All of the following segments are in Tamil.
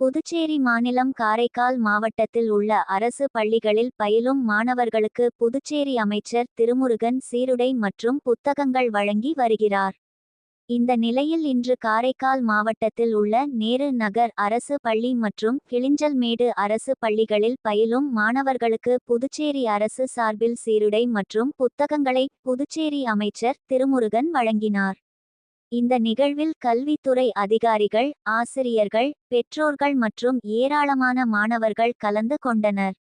புதுச்சேரி மாநிலம் காரைக்கால் மாவட்டத்தில் உள்ள அரசு பள்ளிகளில் பயிலும் மாணவர்களுக்கு புதுச்சேரி அமைச்சர் திருமுருகன் சீருடை மற்றும் புத்தகங்கள் வழங்கி வருகிறார். இந்த நிலையில் இன்று காரைக்கால் மாவட்டத்தில் உள்ள நேரு நகர் அரசு பள்ளி மற்றும் கிளிஞ்சல்மேடு அரசு பள்ளிகளில் பயிலும் மாணவர்களுக்கு புதுச்சேரி அரசு சார்பில் சீருடை மற்றும் புத்தகங்களை புதுச்சேரி அமைச்சர் திருமுருகன் வழங்கினார். இந்த நிகழ்வில் கல்வித்துறை அதிகாரிகள் ஆசிரியர்கள் பெற்றோர்கள் மற்றும் ஏராளமான மாணவர்கள் கலந்து கொண்டனர்.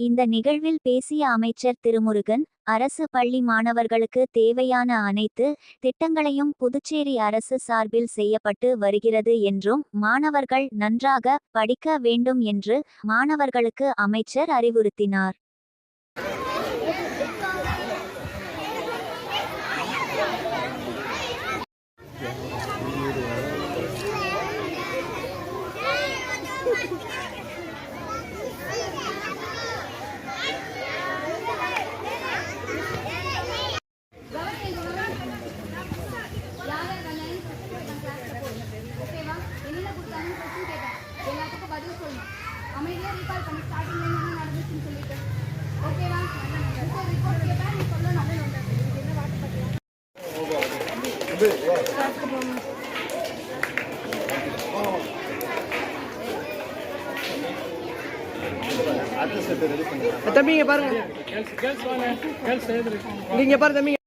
இந்த நிகழ்வில் பேசிய அமைச்சர் திருமுருகன் அரசு பள்ளி மாணவர்களுக்கு தேவையான அனைத்து திட்டங்களையும் புதுச்சேரி அரசு சார்பில் செய்யப்பட்டு வருகிறது என்றும் மாணவர்கள் நன்றாக படிக்க வேண்டும் என்று மாணவர்களுக்கு அமைச்சர் அறிவுறுத்தினார். பதில் சொல்லணும். அமைதியாக ரீகால் பண்ணி ஸ்டார்டிங்ல என்ன நடந்துச்சுன்னு சொல்லிட்டு. ஓகேவா ரிப்போர்ட் கேட்பேன் நீ சொல்லணும் அப்படின்னு என்ன வாட்டு பார்க்கலாம் தம்பிங்க பாருங்க. நீங்க தம்பிங்க